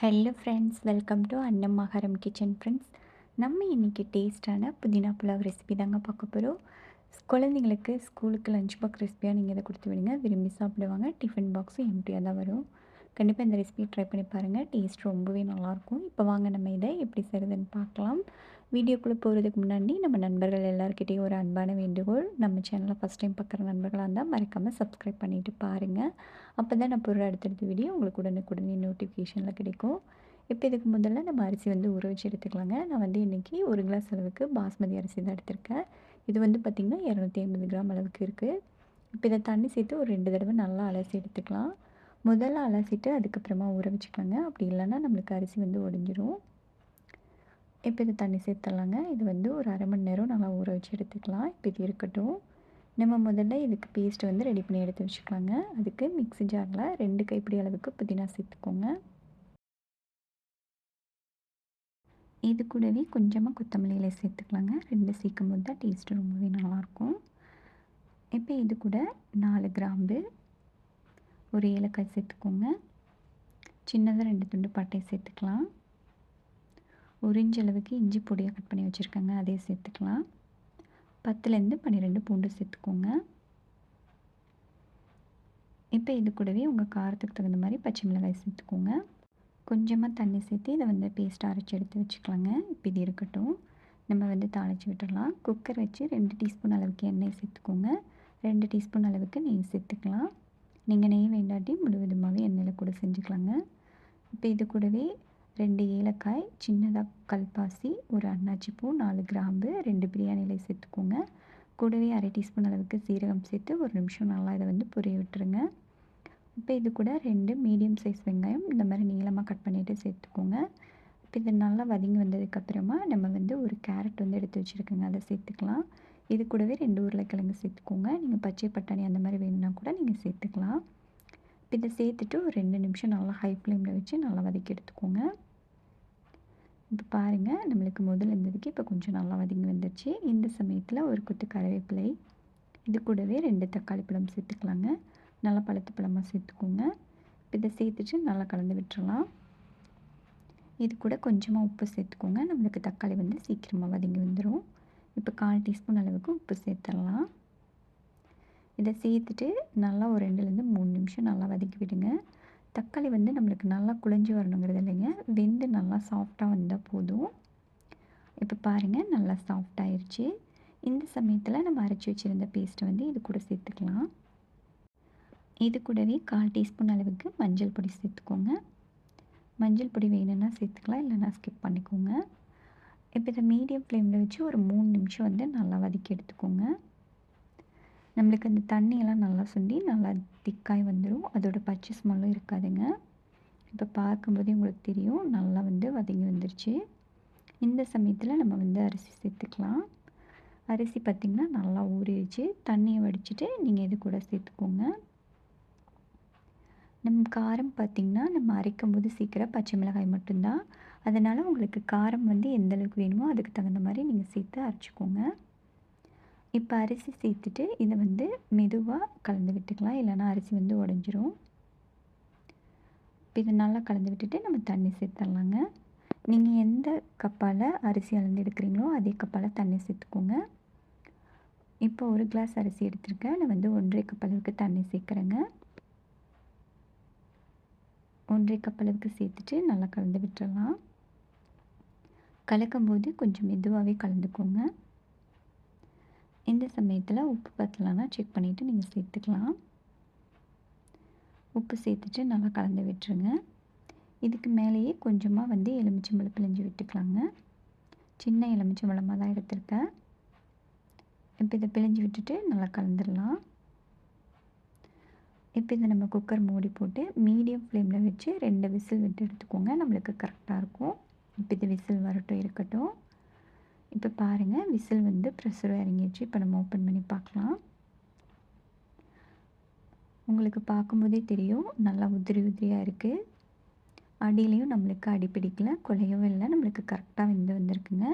Hello friends welcome to அன்னம் மகாரம் kitchen friends நம்ம இன்றைக்கி டேஸ்ட்டான புதினா புலாவ் ரெசிபி தாங்க பார்க்க போகிறோம் குழந்தைங்களுக்கு ஸ்கூலுக்கு லஞ்ச் பாக்ஸ் ரெசிபியாக நீங்கள் இதை கொடுத்து விடுங்க. விரும்பி சாப்பிடுவாங்க. டிஃபன் பாக்ஸும் எம்டியாக தான் வரும். கண்டிப்பாக இந்த ரெசிபி ட்ரை பண்ணி பாருங்கள் டேஸ்ட் ரொம்பவே நல்லாயிருக்கும் இப்போ வாங்க நம்ம இதை எப்படி செய்கிறதுன்னு பார்க்கலாம். வீடியோக்குள்ளே போகிறதுக்கு முன்னாடி நம்ம நண்பர்கள் எல்லாருக்கிட்டேயும் ஒரு அன்பான வேண்டுகோள். நம்ம சேனலை ஃபஸ்ட் டைம் பார்க்குற நண்பர்களாக இருந்தால் மறக்காமல் சப்ஸ்கிரைப் பண்ணிவிட்டு பாருங்கள் அப்போ தான் நான் போகிற அடுத்தடுத்த வீடியோ உங்களுக்கு உடனுக்குடனே நோட்டிஃபிகேஷனில் கிடைக்கும். இப்போ இதுக்கு முதல்ல நம்ம அரிசி வந்து ஊற வச்சு எடுத்துக்கலாங்க. நான் வந்து இன்றைக்கி ஒரு கிளாஸ் அளவுக்கு பாஸ்மதி அரிசி தான் எடுத்திருக்கேன். இது வந்து பார்த்திங்கன்னா இரநூத்தி ஐம்பது கிராம் அளவுக்கு இருக்குது இப்போ இதை தண்ணி சேர்த்து ஒரு ரெண்டு தடவை நல்லா அலசி எடுத்துக்கலாம். முதல்ல அலசிட்டு அதுக்கப்புறமா ஊற வச்சுக்கலாங்க. அப்படி இல்லைன்னா நம்மளுக்கு அரிசி வந்து உடஞ்சிரும் இப்போ இது தண்ணி சேர்த்துடலாங்க. இது வந்து ஒரு அரை மணி நேரம் நல்லா ஊற வச்சு எடுத்துக்கலாம். இப்போ இது இருக்கட்டும். நம்ம முதல்ல இதுக்கு பேஸ்ட் வந்து ரெடி பண்ணி எடுத்து வச்சுக்கலாங்க. அதுக்கு மிக்ஸி ஜாரில் ரெண்டு கைப்பிடி அளவுக்கு புதினா சேர்த்துக்கோங்க. இது கூடவே கொஞ்சமாக கொத்தமல்லியில சேர்த்துக்கலாங்க. ரெண்டு சேர்க்கும் போது தான் டேஸ்ட்டு ரொம்பவே நல்லாயிருக்கும். இப்போ இது கூட நாலு கிராம்பு ஒரு ஏலக்காய் சேர்த்துக்கோங்க. சின்னதாக ரெண்டு துண்டு பட்டை சேர்த்துக்கலாம். ஒரு இன்ச் அளவுக்கு இஞ்சி பொடியாக கட் பண்ணி வச்சுருக்கேங்க. அதையும் சேர்த்துக்கலாம். பத்துலேருந்து பன்னிரெண்டு பூண்டு சேர்த்துக்கோங்க. இப்போ இது கூடவே உங்கள் காரத்துக்கு தகுந்த மாதிரி பச்சை மிளகாய் சேர்த்துக்கோங்க. கொஞ்சமாக தண்ணி சேர்த்து இதை வந்து பேஸ்ட் அரைச்சி எடுத்து வச்சுக்கலாங்க. இப்போ இது இருக்கட்டும். நம்ம வந்து தாளித்து விட்டுடலாம். குக்கர் வச்சு ரெண்டு டீஸ்பூன் அளவுக்கு எண்ணெய் சேர்த்துக்கோங்க. ரெண்டு டீஸ்பூன் அளவுக்கு நெய் சேர்த்துக்கலாம். நீங்கள் நெய் வேண்டாட்டி முழுவதுமாகவே எண்ணெயில் கூட செஞ்சுக்கலாங்க. இப்போ இது கூடவே ரெண்டு ஏலக்காய் சின்னதாக கல்பாசி ஒரு அன்னாச்சி பூ நாலு கிராம்பு ரெண்டு பிரியாணி இலை சேர்த்துக்கோங்க. கூடவே அரை டீஸ்பூன் அளவுக்கு சீரகம் சேர்த்து ஒரு நிமிஷம் நல்லா இதை வந்து புரிய விட்டுருங்க. இப்போ இது கூட ரெண்டு மீடியம் சைஸ் வெங்காயம் இந்த மாதிரி நீளமாக கட் பண்ணிவிட்டு சேர்த்துக்கோங்க. இப்போ இது நல்லா வதங்கி வந்ததுக்கப்புறமா நம்ம வந்து ஒரு கேரட் வந்து எடுத்து வச்சுருக்கோங்க அதை சேர்த்துக்கலாம். இது கூடவே ரெண்டு உருளைக்கிழங்கு சேர்த்துக்கோங்க. நீங்கள் பச்சை பட்டாணி அந்த மாதிரி வேணும்னா கூட நீங்கள் சேர்த்துக்கலாம். இப்போ இதை சேர்த்துட்டு ஒரு ரெண்டு நிமிஷம் நல்லா ஹை ஃப்ளேமில் வச்சு நல்லா வதக்கி எடுத்துக்கோங்க. இப்போ பாருங்கள் நம்மளுக்கு முதல்ல இருந்ததுக்கு இப்போ கொஞ்சம் நல்லா வதங்கி வந்துடுச்சு இந்த சமயத்தில் ஒரு குத்து கருவேப்பிலை இது கூடவே ரெண்டு தக்காளி பழம் சேர்த்துக்கலாங்க. நல்லா பழுத்து பழமாக சேர்த்துக்கோங்க. இதை சேர்த்துட்டு நல்லா கலந்து விட்டுறலாம். இது கூட கொஞ்சமாக உப்பு சேர்த்துக்கோங்க. நம்மளுக்கு தக்காளி வந்து சீக்கிரமாக வதங்கி வந்துடும் இப்போ கால் டீஸ்பூன் அளவுக்கு உப்பு சேர்த்துடலாம். இதை சேர்த்துட்டு நல்லா ஒரு ரெண்டுலேருந்து மூணு நிமிஷம் நல்லா வதக்கி விடுங்க. தக்காளி வந்து நம்மளுக்கு நல்லா குழஞ்சி வரணுங்கிறது இல்லைங்க. வெந்து நல்லா சாஃப்டாக வந்தால் போதும். இப்போ பாருங்கள் நல்லா சாஃப்டாகிருச்சு இந்த சமயத்தில் நம்ம அரைச்சி வச்சுருந்த பேஸ்ட்டை வந்து இது கூட சேர்த்துக்கலாம். இது கூடவே கால் டீஸ்பூன் அளவுக்கு மஞ்சள் பொடி சேர்த்துக்கோங்க. மஞ்சள் பொடி வேணும்னா சேர்த்துக்கலாம் இல்லைன்னா ஸ்கிப் பண்ணிக்கோங்க. இப்போ இதை மீடியம் ஃப்ளேமில் வச்சு ஒரு மூணு நிமிஷம் வந்து நல்லா வதக்கி எடுத்துக்கோங்க. நம்மளுக்கு அந்த தண்ணியெல்லாம் நல்லா சுண்டி நல்லா திக்காய் வந்துடும் அதோட பச்சை ஸ்மெல்லும் இருக்காதுங்க. இப்போ பார்க்கும்போதே உங்களுக்கு தெரியும். நல்லா வந்து வதங்கி வந்துருச்சு. இந்த சமயத்தில் நம்ம வந்து அரிசி சேர்த்துக்கலாம். அரிசி பார்த்திங்கன்னா நல்லா ஊறிடுச்சு. தண்ணியை வடிச்சிட்டு நீங்கள் இது கூட சேர்த்துக்கோங்க. நம்ம காரம் பார்த்திங்கன்னா நம்ம அரைக்கும் போது சீக்கிரம் பச்சை மிளகாய் மட்டும்தான். அதனால் உங்களுக்கு காரம் வந்து எந்த அளவுக்கு வேணுமோ அதுக்கு தகுந்த மாதிரி நீங்கள் சேர்த்து அரைச்சிக்கோங்க. இப்போ அரிசி சேர்த்துட்டு இதை வந்து மெதுவாக கலந்து விட்டுக்கலாம். இல்லைனா அரிசி வந்து உடஞ்சிரும். இப்போ இதை நல்லா கலந்து விட்டுட்டு நம்ம தண்ணி சேர்த்துடலாங்க. நீங்கள் எந்த கப்பால் அரிசி அளந்து எடுக்கிறீங்களோ அதே கப்பால் தண்ணி சேர்த்துக்கோங்க. இப்போ ஒரு கிளாஸ் அரிசி எடுத்திருக்கேன். நான் வந்து ஒன்றரை கப் அளவுக்கு தண்ணி சேர்க்குறேங்க. ஒன்றரை கப் அளவுக்கு சேர்த்துட்டு நல்லா கலந்து விட்டுறலாம் கலக்கும்போது கொஞ்சம் மெதுவாகவே கலந்துக்கோங்க. இந்த சமயத்தில் உப்பு பத்தலைன்னா செக் பண்ணிவிட்டு நீங்கள் சேர்த்துக்கலாம். உப்பு சேர்த்துட்டு நல்லா கலந்து விட்டுருங்க. இதுக்கு மேலேயே கொஞ்சமாக வந்து எலுமிச்சம்பழம் பிழிஞ்சு விட்டுக்கலாங்க. சின்ன எலுமிச்சம்பழமாக தான் எடுத்திருக்கேன். இப்போ இதை பிழிஞ்சு விட்டுட்டு நல்லா கலந்துடலாம். இப்போ இதை நம்ம குக்கர் மூடி போட்டு மீடியம் ஃப்ளேமில் வச்சு ரெண்டு விசில் விட்டு எடுத்துக்கோங்க. நம்மளுக்கு கரெக்டாக இருக்கும். இப்போ இது விசில் வரட்டும் இருக்கட்டும். இப்போ பாருங்கள் விசில் வந்து ப்ரெஷர் இறங்கிடுச்சு. இப்போ நம்ம ஓப்பன் பண்ணி பார்க்கலாம். உங்களுக்கு பார்க்கும்போதே தெரியும் நல்லா உதிரி உதிரியாக இருக்குது அடியிலையும் நம்மளுக்கு அடி பிடிக்கல குலையவும் இல்லை. நம்மளுக்கு கரெக்டாக வெந்து வந்திருக்குங்க.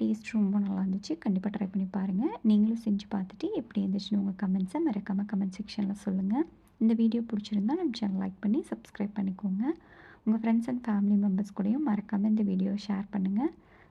டேஸ்ட் ரொம்ப நல்லா இருந்துச்சு. கண்டிப்பாக ட்ரை பண்ணி பாருங்கள் நீங்களும் செஞ்சு பார்த்துட்டு எப்படி இருந்துச்சுன்னு உங்கள் கமெண்ட்ஸை மறக்காமல் கமெண்ட் செக்ஷனில் சொல்லுங்கள் இந்த வீடியோ பிடிச்சிருந்தா நம்ம சேனல் லைக் பண்ணி சப்ஸ்கிரைப் பண்ணிக்கோங்க. உங்கள் ஃப்ரெண்ட்ஸ் அண்ட் ஃபேமிலி மெம்பர்ஸ் கூடயும் மறக்காமல் இந்த வீடியோவை ஷேர் பண்ணுங்கள்